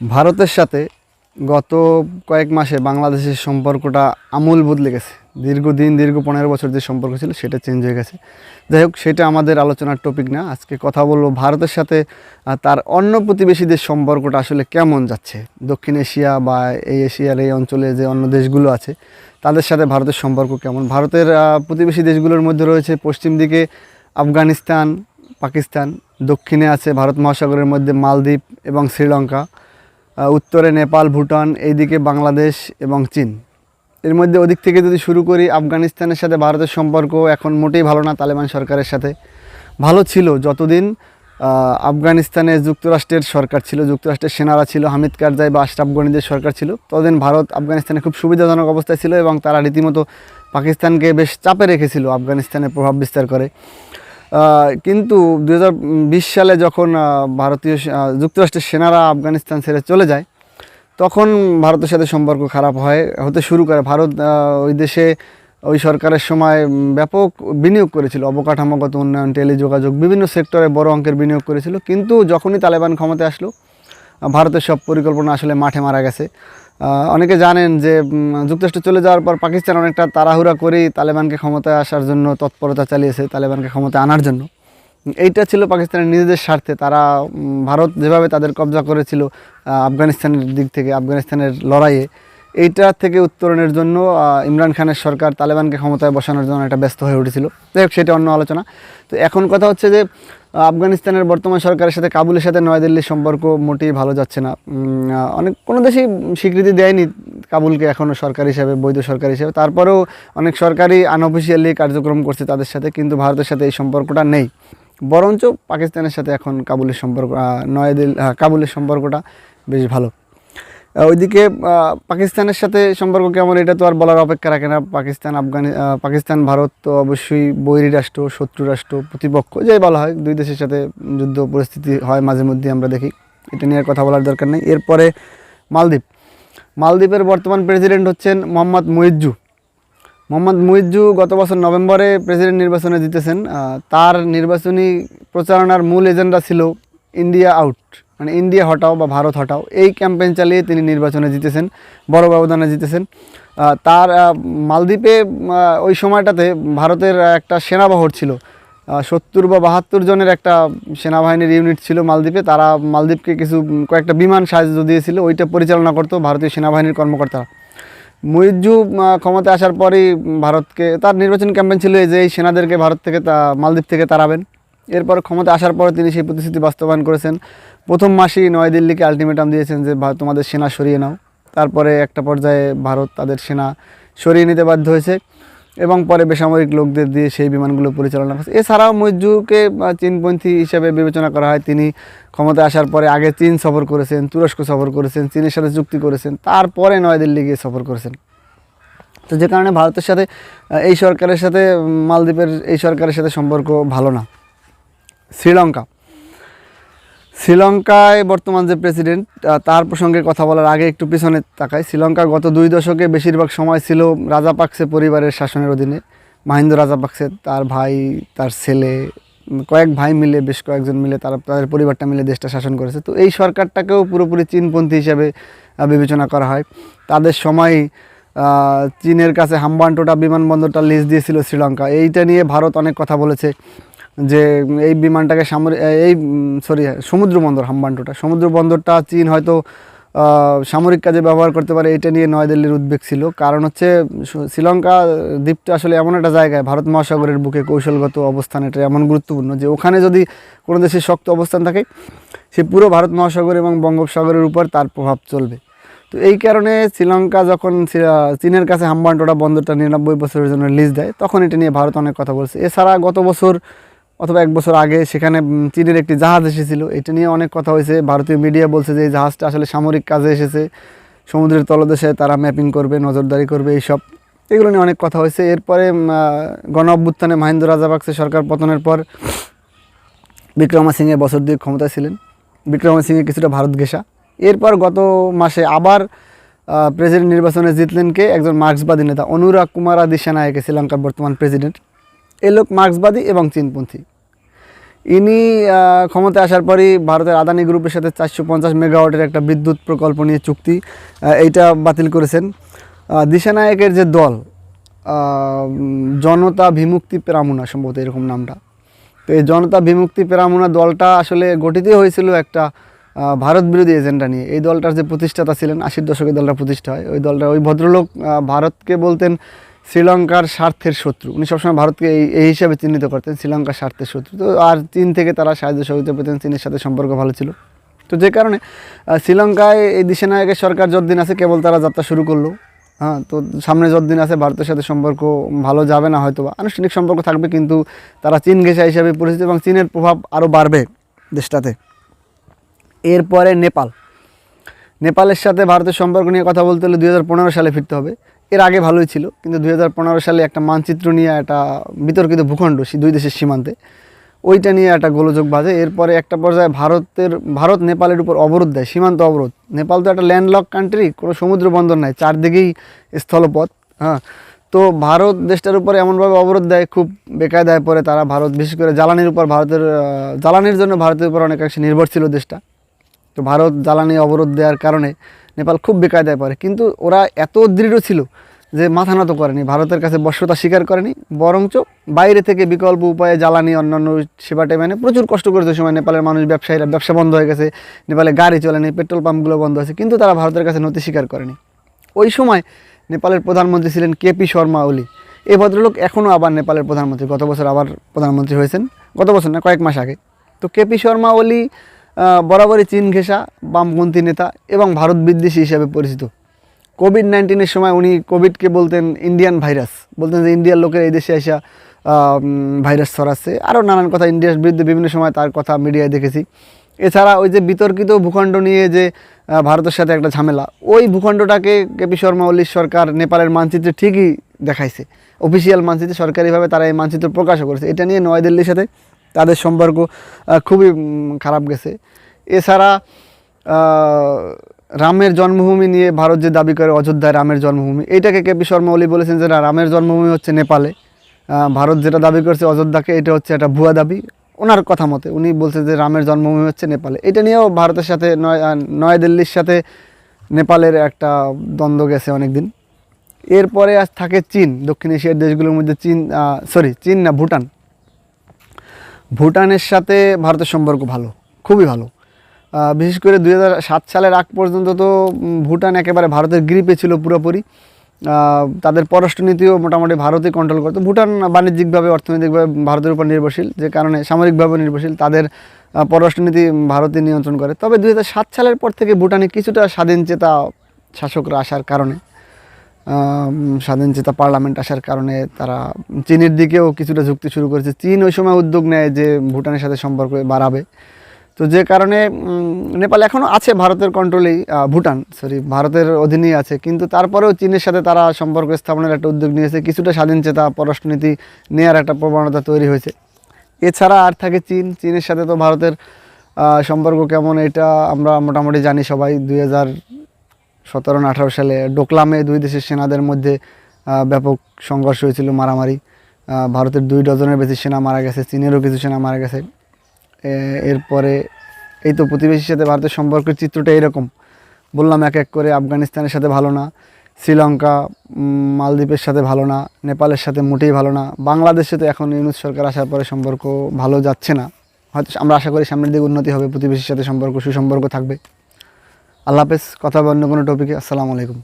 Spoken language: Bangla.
ভারতের সাথে গত কয়েক মাসে বাংলাদেশের সম্পর্কটা আমূল বদলে গেছে। দীর্ঘদিন, দীর্ঘ পনেরো বছর যে সম্পর্ক ছিল, সেটা চেঞ্জ হয়ে গেছে। যাই হোক, সেটা আমাদের আলোচনার টপিক না। আজকে কথা বলব ভারতের সাথে তার অন্য প্রতিবেশীদের সম্পর্কটা আসলে কেমন যাচ্ছে? দক্ষিণ এশিয়া বা এই এশিয়ার এই অঞ্চলে যে অন্য দেশগুলো আছে, তাদের সাথে ভারতের সম্পর্ক কেমন? ভারতের প্রতিবেশী দেশগুলোর মধ্যে রয়েছে পশ্চিম দিকে আফগানিস্তান, পাকিস্তান, দক্ষিণে আছে ভারত মহাসাগরের মধ্যে মালদ্বীপ এবং শ্রীলঙ্কা। উত্তরে নেপাল, ভুটান, এইদিকে বাংলাদেশ এবং চীন। এর মধ্যে ওদিক থেকে যদি শুরু করি, আফগানিস্তানের সাথে ভারতের সম্পর্ক এখন মোটেই ভালো না, তালেবান সরকারের সাথে। ভালো ছিল যতদিন আফগানিস্তানে যুক্তরাষ্ট্রের সরকার ছিল, যুক্তরাষ্ট্রের সেনারা ছিল, হামিদ কারজাই বা আশরাফ গনিদের সরকার ছিল। ততদিন ভারত আফগানিস্তানে খুব সুবিধাজনক অবস্থায় ছিল এবং তারা রীতিমতো পাকিস্তানকে বেশ চাপে রেখেছিল আফগানিস্তানে প্রভাব বিস্তার করে। কিন্তু দু হাজার বিশ সালে যখন ভারতীয় যুক্তরাষ্ট্রের সেনারা আফগানিস্তান ছেড়ে চলে যায়, তখন ভারতের সাথে সম্পর্ক খারাপ হয়, হতে শুরু করে ভারত ওই দেশে ওই সরকারের সময় ব্যাপক বিনিয়োগ করেছিল, অবকাঠামোগত উন্নয়ন, টেলিযোগাযোগ, বিভিন্ন সেক্টরে বড় অঙ্কের বিনিয়োগ করেছিল, কিন্তু যখনই তালেবান ক্ষমতায় আসলো, ভারতের সব পরিকল্পনা আসলে মাঠে মারা গেছে। অনেকে জানেন যে যুক্তরাষ্ট্রে চলে যাওয়ার পর পাকিস্তান অনেকটা তাড়াহুড়া করেই তালেবানকে ক্ষমতায় আসার জন্য তৎপরতা চালিয়েছে, তালেবানকে ক্ষমতায় আনার জন্য। এইটা ছিল পাকিস্তানের নিজেদের স্বার্থে। তারা ভারত যেভাবে তাদের কবজা করেছিল আফগানিস্তানের দিক থেকে, আফগানিস্তানের লড়াইয়ে এইটা থেকে উত্তরণের জন্য ইমরান খানের সরকার তালেবানকে ক্ষমতায় বসানোর জন্য একটা ব্যস্ত হয়ে উঠেছিল। যাই হোক, সেটা অন্য আলোচনা। তো এখন কথা হচ্ছে যে, আফগানিস্তানের বর্তমান সরকারের সাথে কাবুলের সাথে নয়াদিল্লির সম্পর্ক মোটেই ভালো যাচ্ছে না। অনেক, কোনো দেশেই স্বীকৃতি দেয়নি কাবুলকে এখনও সরকার হিসেবে, বৈধ সরকার হিসাবে। তারপরেও অনেক সরকারি আনঅফিসিয়ালি কার্যক্রম করছে তাদের সাথে, কিন্তু ভারতের সাথে এই সম্পর্কটা নেই। বরঞ্চ পাকিস্তানের সাথে এখন কাবুলের সম্পর্ক নয়াদিল্লি কাবুলের সম্পর্কটা বেশ ভালো। ওইদিকে পাকিস্তানের সাথে সম্পর্ক কেমন এটা তো আর বলার অপেক্ষা রাখে না। পাকিস্তান, আফগানি পাকিস্তান, ভারত তো অবশ্যই বৈরী রাষ্ট্র, শত্রু রাষ্ট্র, প্রতিপক্ষ, যাই বলা হয়, দুই দেশের সাথে যুদ্ধ পরিস্থিতি হয় মাঝে মধ্যে আমরা দেখি। এটা নিয়ে আর কথা বলার দরকার নেই। এরপরে মালদ্বীপ। মালদ্বীপের বর্তমান প্রেসিডেন্ট হচ্ছেন মোহাম্মদ মুইজ্জু। মোহাম্মদ মুইজ্জু গত বছর নভেম্বরে প্রেসিডেন্ট নির্বাচনে জিতেছেন। তার নির্বাচনী প্রচারণার মূল এজেন্ডা ছিল ইন্ডিয়া আউট। মানে ইন্ডিয়া হটাও বা ভারত হটাও, এই ক্যাম্পেইন চালিয়ে তিনি নির্বাচনে জিতেছেন, বড় ব্যবধানে জিতেছেন। তার মালদ্বীপে ওই সময়টাতে ভারতের একটা সেনাবহর ছিল। সত্তর বা বাহাত্তর জনের একটা সেনাবাহিনীর ইউনিট ছিল মালদ্বীপে। তারা মালদ্বীপকে কিছু, কয়েকটা বিমান সাহায্য দিয়েছিল, ওইটা পরিচালনা করতো ভারতীয় সেনাবাহিনীর কর্মকর্তারা। মুইজ্জু ক্ষমতায় আসার পরই ভারতকে, তার নির্বাচন ক্যাম্পেইন ছিল এই যে, এই সেনাদেরকে ভারত থেকে তা, মালদ্বীপ থেকে তাড়াবেন। এরপর ক্ষমতা আসার পর তিনি সেই প্রতিশ্রুতি বাস্তবায়ন করেছেন। প্রথম মাসেই নয়াদিল্লিকে আলটিমেটাম দিয়েছেন যে তোমাদের সেনা সরিয়ে নাও। তারপরে একটা পর্যায়ে ভারত তাদের সেনা সরিয়ে নিতে বাধ্য হয়েছে এবং পরে বেসামরিক লোকদের দিয়ে সেই বিমানগুলো পরিচালনা করছে। এছাড়াও মৈজুকে চীনপন্থী হিসেবে বিবেচনা করা হয়, তিনি ক্ষমতায় আসার পরে আগে চীন সফর করেছেন, তুরস্ক সফর করেছেন, চীনের সাথে চুক্তি করেছেন, তারপরে নয়াদিল্লি গিয়ে সফর করেছেন। তো যে কারণে ভারতের সাথে এই সরকারের সাথে মালদ্বীপের এই সরকারের সাথে সম্পর্ক ভালো না। শ্রীলঙ্কা। শ্রীলঙ্কায় বর্তমান যে প্রেসিডেন্ট তার প্রসঙ্গে কথা বলার আগে একটু পিছনে তাকায় শ্রীলঙ্কা গত দুই দশকে বেশিরভাগ সময় ছিল রাজাপাকসে পরিবারের শাসনের অধীনে। মাহিন্দ রাজাপাকসে তার ভাই, তার ছেলে, কয়েক ভাই মিলে, বেশ কয়েকজন মিলে তারা, তাদের পরিবারটা মিলে দেশটা শাসন করেছে। তো এই সরকারটাকেও পুরোপুরি চীনপন্থী হিসাবে বিবেচনা করা হয়। তাদের সময় চীনের কাছে হাম্বান্টোটা বিমানবন্দরটা লিজ দিয়েছিল শ্রীলঙ্কা। এইটা নিয়ে ভারত অনেক কথা বলেছে। যে এই বিমানটাকে সামরিক এই সরি সমুদ্র বন্দর হাম্বান্টোটা। সমুদ্র বন্দরটা চীন হয়তো সামরিক কাজে ব্যবহার করতে পারে, এটা নিয়ে নয়াদিল্লির উদ্বেগ ছিল। কারণ হচ্ছে শ্রীলঙ্কা দ্বীপটা আসলে এমন একটা জায়গায়, ভারত মহাসাগরের বুকে কৌশলগত অবস্থান, এটা এমন গুরুত্বপূর্ণ যে ওখানে যদি কোনো দেশের শক্ত অবস্থান থাকে, সে পুরো ভারত মহাসাগর এবং বঙ্গোপসাগরের উপর তার প্রভাব চলবে। তো এই কারণে শ্রীলঙ্কা যখন চীনের কাছে হাম্বান্টোটা বন্দরটা নিরানব্বই বছরের জন্য লিজ দেয়, তখন এটা নিয়ে ভারত অনেক কথা বলছে। এছাড়া গত বছর অথবা এক বছর আগে সেখানে চীনের একটি জাহাজ এসেছিল। এটা নিয়ে অনেক কথা হয়েছে। ভারতীয় মিডিয়া বলছে যে এই জাহাজটা আসলে সামরিক কাজে এসেছে। সমুদ্রের তলদেশে তারা ম্যাপিং করবে, নজরদারি করবে, এইসব। এগুলো নিয়ে অনেক কথা হয়েছে। এরপরে গণ অভ্যুত্থানে মহেন্দ্র রাজাপাকসে সরকার পতনের পর বিক্রমা সিংহে বছর দুই ক্ষমতায় ছিলেন। বিক্রমা সিংহে কিছুটা ভারত ঘেঁষা। এরপর গত মাসে আবার প্রেসিডেন্ট নির্বাচনে জিতলেন কে? একজন মার্ক্সবাদী নেতা, অনুরাগ কুমার আদি সেনায়কে শ্রীলঙ্কার বর্তমান প্রেসিডেন্ট এই লোক মার্ক্সবাদী এবং চীনপন্থী। ইনি ক্ষমতায় আসার পরই ভারতের আদানি গ্রুপের সাথে চারশো পঞ্চাশ মেগাওয়াটের একটা বিদ্যুৎ প্রকল্প নিয়ে চুক্তি এইটা বাতিল করেছেন। দিশানায়কের যে দল জনতা বিমুক্তি পেরামুনা, সম্ভবত এরকম নামটা। তো এই জনতা বিমুক্তি পেরামুনা দলটা আসলে গঠিতই হয়েছিল একটা ভারত বিরোধী এজেন্ডা নিয়ে। এই দলটার যে প্রতিষ্ঠাতা ছিলেন, আশির দশকে দলটা প্রতিষ্ঠা হয়। ওই দলটা, ওই ভদ্রলোক ভারতকে বলতেন শ্রীলঙ্কার স্বার্থের শত্রু। উনি সবসময় ভারতকে এই এই হিসাবে চিহ্নিত করতেন, শ্রীলঙ্কার স্বার্থের শত্রু। তো আর চীন থেকে তারা সাহায্য সহযোগিতা পেতেন চীনের সাথে সম্পর্ক ভালো ছিল। তো যে কারণে শ্রীলঙ্কায় এই দিশানায়কের সরকার যতদিন আছে কেবল তারা যাত্রা শুরু করল। হ্যাঁ তো সামনে যতদিন আছে ভারতের সাথে সম্পর্ক ভালো যাবে না হয়তো আনুষ্ঠানিক সম্পর্ক থাকবে কিন্তু তারা চীন ঘেঁষা হিসাবে পরিচিত এবং চীনের প্রভাব আরও বাড়বে দেশটাতে। এরপরে নেপাল। নেপালের সাথে ভারতের সম্পর্ক নিয়ে কথা বলতে হলে দু হাজার পনেরো সালে ফিরতে হবে। এর আগে ভালোই ছিল, কিন্তু দুই হাজার পনেরো সালে একটা মানচিত্র নিয়ে একটা বিতর্কিত ভূখণ্ড দুই দেশের সীমান্তে। ওইটা নিয়ে একটা গোলযোগ বাজে। এরপরে একটা পর্যায়ে ভারতের, ভারত নেপালের উপর অবরোধ দেয়, সীমান্ত অবরোধ। নেপাল তো একটা ল্যান্ডলক কান্ট্রি কোনো সমুদ্র বন্দর নাই, চারদিকেই স্থলপথ হ্যাঁ। তো ভারত দেশটার উপরে এমনভাবে অবরোধ দেয়, খুব বেকায়দায় পরে তারা ভারত, বিশেষ করে জ্বালানির উপর ভারতের, জ্বালানির জন্য ভারতের উপর অনেকাংশে নির্ভর ছিল দেশটা। তো ভারত জ্বালানি অবরোধ দেওয়ার কারণে নেপাল খুব বেকায়দায় পড়ে। কিন্তু ওরা এত দৃঢ় ছিল যে মাথা নত করেনি। ভারতের কাছে বশ্যতা স্বীকার করেনি। বরঞ্চ বাইরে থেকে বিকল্প উপায়ে জ্বালানি, অন্যান্য সেবাটে মানে প্রচুর কষ্ট করেছে সময় নেপালের মানুষ, ব্যবসায়ীরা। ব্যবসা বন্ধ হয়ে গেছে, নেপালে গাড়ি চলেনি পেট্রোল পাম্পগুলো বন্ধ আছে কিন্তু তারা ভারতের কাছে নথি স্বীকার করেনি। ওই সময় নেপালের প্রধানমন্ত্রী ছিলেন কেপি শর্মা ওলি। এই ভদ্রলোক এখনও আবার নেপালের প্রধানমন্ত্রী। গত বছর আবার প্রধানমন্ত্রী হয়েছেন। গত বছর না, কয়েক মাস আগে। তো কেপি শর্মা ওলি বরাবরই চীন ঘেঁষা, বামপন্থী নেতা এবং ভারত বিদ্বেষী হিসাবে পরিচিত। কোভিড নাইন্টিনের সময় উনি কোভিডকে বলতেন ইন্ডিয়ান ভাইরাস বলতেন যে ইন্ডিয়ার লোকের এই দেশে আসা ভাইরাস ছড়াচ্ছে। আরও নানান কথা ইন্ডিয়ার বিরুদ্ধে বিভিন্ন সময় তার কথা মিডিয়ায় দেখেছি। এছাড়া ওই যে বিতর্কিত ভূখণ্ড নিয়ে যে ভারতের সাথে একটা ঝামেলা, ওই ভূখণ্ডটাকে কেপি শর্মা ওলির সরকার নেপালের মানচিত্রে ঠিকই দেখাইছে। অফিসিয়াল মানচিত্রে সরকারিভাবে তারা এই মানচিত্র প্রকাশও করেছে। এটা নিয়ে নয়াদিল্লির সাথে তাদের সম্পর্ক খুবই খারাপ গেছে। এছাড়া রামের জন্মভূমি নিয়ে ভারত যে দাবি করে অযোধ্যায় রামের জন্মভূমি এইটাকে কেপি শর্মা ওলি বলেছেন যে রামের জন্মভূমি হচ্ছে নেপালে। ভারত যেটা দাবি করছে অযোধ্যাকে, এটা হচ্ছে একটা ভুয়া দাবি। ওনার কথা মতে, উনি বলছে যে, রামের জন্মভূমি হচ্ছে নেপালে। এটা নিয়েও ভারতের সাথে নয় নয়াদিল্লির সাথে নেপালের একটা দ্বন্দ্ব গেছে অনেক দিন এরপরে আজ থাকে চীন, দক্ষিণ এশিয়ার দেশগুলোর মধ্যে চীন সরি চীন না, ভুটান। ভুটানের সাথে ভারতের সম্পর্ক ভালো, খুবই ভালো। বিশেষ করে দু হাজার সাত সালের আগ পর্যন্ত তো ভুটান একেবারে ভারতের গ্রিপে ছিল পুরোপুরি। তাদের পররাষ্ট্রনীতিও মোটামুটি ভারতই কন্ট্রোল করতো ভুটান বাণিজ্যিকভাবে, অর্থনৈতিকভাবে ভারতের উপর নির্ভরশীল, যে কারণে সামরিকভাবে নির্ভরশীল, তাদের পররাষ্ট্রনীতি ভারতই নিয়ন্ত্রণ করে। তবে দু হাজার সাত সালের পর থেকে ভুটানে কিছুটা স্বাধীন চেতা শাসকরা আসার কারণে আম, স্বাধীনচেতা পার্লামেন্ট আসার কারণে তারা চীনের দিকেও কিছুটা যুক্তি শুরু করেছে। চীন ওই সময় উদ্যোগ নেয় যে ভুটানের সাথে সম্পর্ক বাড়াবে। তো যে কারণে নেপাল এখনও আছে ভারতের কন্ট্রোলেই ভুটান সরি ভারতের অধীনেই আছে। কিন্তু তারপরেও চীনের সাথে তারা সম্পর্ক স্থাপনের একটা উদ্যোগ নিয়েছে। কিছুটা স্বাধীনচেতা পররাষ্ট্রনীতি নেওয়ার একটা প্রবণতা তৈরি হয়েছে। এছাড়া আর থাকে চীন। চীনের সাথে তো ভারতের সম্পর্ক কেমন এটা আমরা মোটামুটি জানি সবাই। দুই হাজার সতেরো আঠারো সালে ডোকলামে দুই দেশের সেনাদের মধ্যে ব্যাপক সংঘর্ষ হয়েছিল, মারামারি। ভারতের দুই ডজনের বেশি সেনা মারা গেছে, চীনেরও কিছু সেনা মারা গেছে। এরপরে এই তো প্রতিবেশীর সাথে ভারতের সম্পর্কের চিত্রটা এরকম। বললাম এক এক করে, আফগানিস্তানের সাথে ভালো না, শ্রীলঙ্কা মালদ্বীপের সাথে ভালো না, নেপালের সাথে মোটেই ভালো না, বাংলাদেশে তো এখন ইউনুস সরকার আসার পরে সম্পর্ক ভালো যাচ্ছে না। হয়তো আমরা আশা করি সামনের দিকে উন্নতি হবে, প্রতিবেশীর সাথে সম্পর্ক, সুসম্পর্ক থাকবে। আল্লাহ হাফেজ কথা অন্য কোনো টপিকে আসসালামু আলাইকুম।